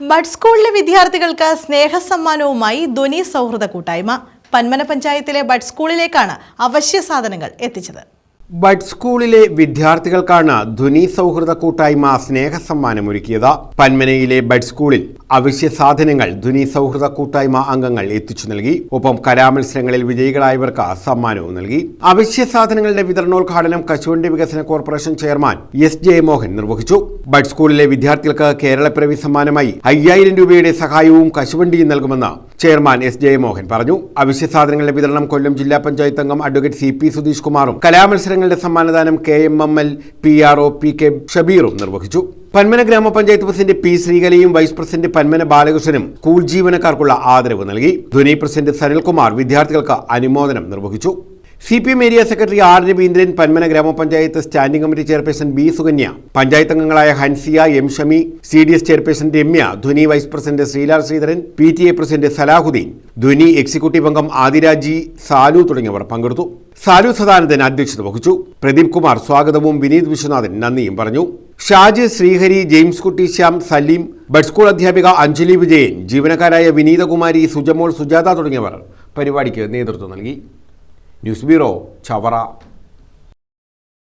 Bud സ്കൂളിലെ വിദ്യാർത്ഥികൾക്ക് സ്നേഹസമ്മാനവുമായി ധ്വനി സൗഹൃദ കൂട്ടായ്മ. പന്മന പഞ്ചായത്തിലെ ബഡ് സ്കൂളിലേക്കാണ് അവശ്യ സാധനങ്ങൾ എത്തിച്ചത്. ബഡ് സ്കൂളിലെ വിദ്യാർത്ഥികൾക്കാണ് ധ്വനി സൗഹൃദ കൂട്ടായ്മ സ്നേഹസമ്മാനം സമ്മാനമൊരുക്കിയത് പന്മനയിലെ ബഡ് സ്കൂളിൽ അവശ്യ സാധനങ്ങൾ ധ്വനി സൗഹൃദ കൂട്ടായ്മ അംഗങ്ങൾ എത്തിച്ചു നൽകി. ഒപ്പം കലാമത്സരങ്ങളിൽ വിജയികളായവർക്ക് സമ്മാനവും നൽകി. അവശ്യ സാധനങ്ങളുടെ വിതരണോദ്ഘാടനം കശുവണ്ടി വികസന കോർപ്പറേഷൻ ചെയർമാൻ എസ് ജയമോഹൻ നിർവഹിച്ചു. ബഡ് സ്കൂളിലെ വിദ്യാർത്ഥികൾക്ക് കേരളപ്പിറവി സമ്മാനമായി അയ്യായിരം രൂപയുടെ സഹായവും കശുവണ്ടിയും നൽകുമെന്ന് ചെയർമാൻ എസ് ജെ മോഹൻ പറഞ്ഞു. അവശ്യ സാധനങ്ങളുടെ വിതരണം കൊല്ലം ജില്ലാ പഞ്ചായത്ത് അംഗം അഡ്വക്കേറ്റ് സി പി സുധീഷ് കുമാറും കലാമത്സരങ്ങളുടെ സമ്മാനദാനം K M M L P R O P K ഷബീറും നിർവഹിച്ചു. പന്മന ഗ്രാമപഞ്ചായത്ത് പ്രസിഡന്റ് പി ശ്രീകലയും വൈസ് പ്രസിഡന്റ് പന്മന ബാലകൃഷ്ണനും സ്കൂൾ ജീവനക്കാർക്കുള്ള ആദരവ് നൽകി. ധ്വനി പ്രസിഡന്റ് സനിൽകുമാർ വിദ്യാർത്ഥികൾക്ക് അനുമോദനം നിർവഹിച്ചു. C P M area secretary R Raveendran Panmana ഗ്രാമപഞ്ചായത്ത് standing committee chairperson B Sukanya panchayat അംഗങ്ങളായ Hansiya M Shami C D S chairperson Ramya Dhwani vice president Sreelal Sreedharan P T A president Salahuddin Dhwani executive അംഗം ആദിരാജി സാലു തുടങ്ങിയവർ പങ്കെടുത്തു. സാലു സദാനന്ദൻ അധ്യക്ഷത വഹിച്ചു. പ്രദീപ് കുമാർ സ്വാഗതവും വിനീത് വിശ്വനാഥൻ നന്ദിയും പറഞ്ഞു. ഷാജ് ശ്രീഹരി ജെയിംസ് കുട്ടി ശ്യാം സലീം ബഡ് സ്കൂൾ അധ്യാപിക അഞ്ജലി വിജയൻ ജീവനക്കാരായ വിനീതകുമാരി സുജമോൾ സുജാത തുടങ്ങിയവർ പരിപാടിക്ക് നേതൃത്വം നൽകി. News bureau Chavara